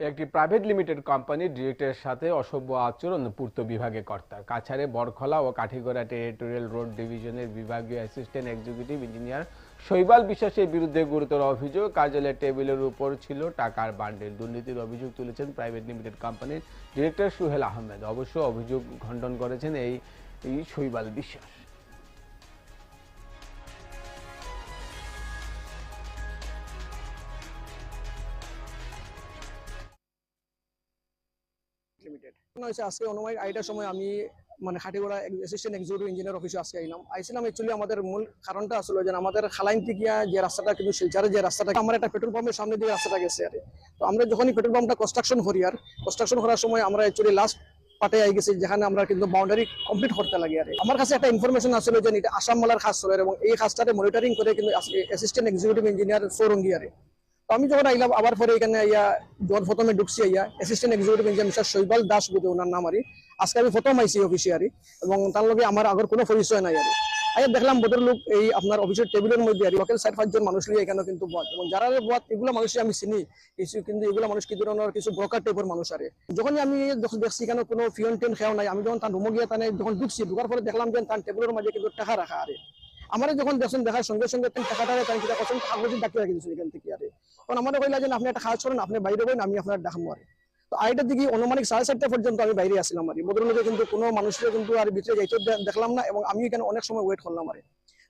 একটি private limited কোম্পানির ডিরেক্টরের সাথে অসভ্য আচরণ পূর্ত বিভাগে কর্তা। কাছাড়ে বরখলা ও কাঠিগড়া টেরিটোরিয়াল রোড ডিভিশনের বিভাগীয় অ্যাসিস্ট্যান্ট এক্সিকিউটিভ ইঞ্জিনিয়ার শৈবাল বিশ্বাসের বিরুদ্ধে গুরুতর অভিযোগ। কার্যালয়ের টেবিলের উপর ছিল টাকার বান্ডেল। দুর্নীতির অভিযোগ তুলেছেন প্রাইভেট লিমিটেড কোম্পানির ডিরেক্টর সুহেল আহমেদ। অবশ্য অভিযোগ খণ্ডন করেছেন এই এই শৈবাল বিশ্বাস। লিমিটেড হয়েছে আজকে অনুমানিক আড়াইটার সময় আমি মানে অ্যাসিস্ট্যান্ট এক্সিকিউটিভ ইঞ্জিনিয়ার অফিসে আজকে আইলাম। অ্যাকচুয়ালি আমাদের মূল কারণটা আসলে যে আমাদের খালাইন যে রাস্তাটা, কিন্তু যে রাস্তাটা, আমার একটা পেট্রোল পাম্পের সামনে দিয়ে রাস্তাটা গেছে আর তো আমরা যখনই পেট্রোল পাম্পটা কনস্ট্রাকশন করি আর কনস্ট্রাকশন করার সময় আমরা অ্যাকচুয়ালি লাস্ট পাটে আই গেছি যেখানে আমরা কিন্তু বাউন্ডারি কমপ্লিট করতে লাগে আর আমার কাছে একটা ইনফরমেশন আসলে যে আসাম মালার খাস চলে এবং এই খাসটাতে মনিটরিং করে কিন্তু অ্যাসিস্ট্যান্ট এক্সিকিউটিভ ইঞ্জিনিয়ার সৌরঙ্গি আরে আমি যখন আইলাম, আবার পরে এখানে ইয়া যখন প্রথমে ঢুকছি ইয়া assistant executive engineer mister Saibal Das বুধে ওনার নাম আরি আজকে আমি প্রথম আইসি অফিসে আরি এবং তার লগে আমার আগর কোনো পরিচয় নাই আরি আইয়া দেখলাম ভদ্রলোক এই আপনার অফিসের টেবিলের মধ্যে আর লোকাল চার, পাঁচজন মানুষ নিয়ে এখানে কিন্তু বদ এবং যারা বদ এগুলো মানুষই আমি চিনি। কিছু কিন্তু এগুলো মানুষ কি ধরনের, কিছু ব্রোকার টাইপের মানুষ আরে যখনই আমি দেখছি এখানে কোনো ফিয়ন টেন খেয়াও নাই, আমি যখন তার রুমে গিয়ে তানে যখন ঢুকছি, ঢুকার পরে দেখলাম যে তার টেবিলের মাঝে কিন্তু টাকা রাখা আরে আমার যখন দেখছেন, দেখার সঙ্গে সঙ্গে তুমি টাকাটা কখন কাগজে ডাকি রাখি দিচ্ছি এখান থেকে আরে। কারণ আমাদের কইলা যে আপনি একটা কাজ করেন, আপনি বাইরে বইন, আমি আপনার ডাকবো আরে। তো আড়াইটার দিকে অনুমানিক সাড়ে চারটা পর্যন্ত আমি বাইরে আসলাম আর। ভদ্রলোকে কিন্তু কোনো মানুষের কিন্তু আর ভিতরে যাইতে দেখলাম না, এবং আমি এখানে অনেক সময় ওয়েট করলাম আরে।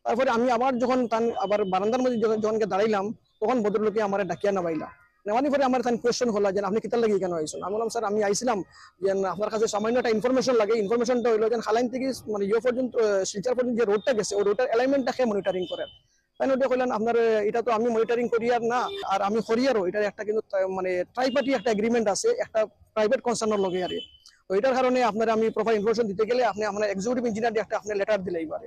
তারপরে আমি আবার যখন তান আবার বারান্দার মধ্যে যখন দাঁড়াইলাম, তখন ভদ্রলোকে আমার ডাকিয়া নামাইলা। নেওয়ানি পরে আমার হলো যে আপনি লাগে কেন আইসুন আমি বললাম, স্যার, আমি আইছিলাম যে আপনার কাছে সামান্য একটা ইনফরমেশন লাগে। ইনফরমেশনটা হলো যে খালাইন থেকে মানে ইয়ে পর্যন্ত শিলচর পর্যন্ত যে রোডটা গেছে, ওই রোডটার অ্যালাইনমেন্টটাকে মনিটরিং করেন তাই ওটা কইলেন, আপনার, এটা তো আমি মনিটরিং করি আর না, আর আমি করিয়ারও এটার একটা কিন্তু মানে ট্রাইপার্টি একটা এগ্রিমেন্ট আছে, একটা প্রাইভেট কনসার্নের লগে আরে। তো কারণে আপনার আমি প্রপার ইনফরমেশন দিতে গেলে আপনি, আপনার এক্সিকিউটিভ ইঞ্জিনিয়ার একটা আপনার লেটার দিলেই পারে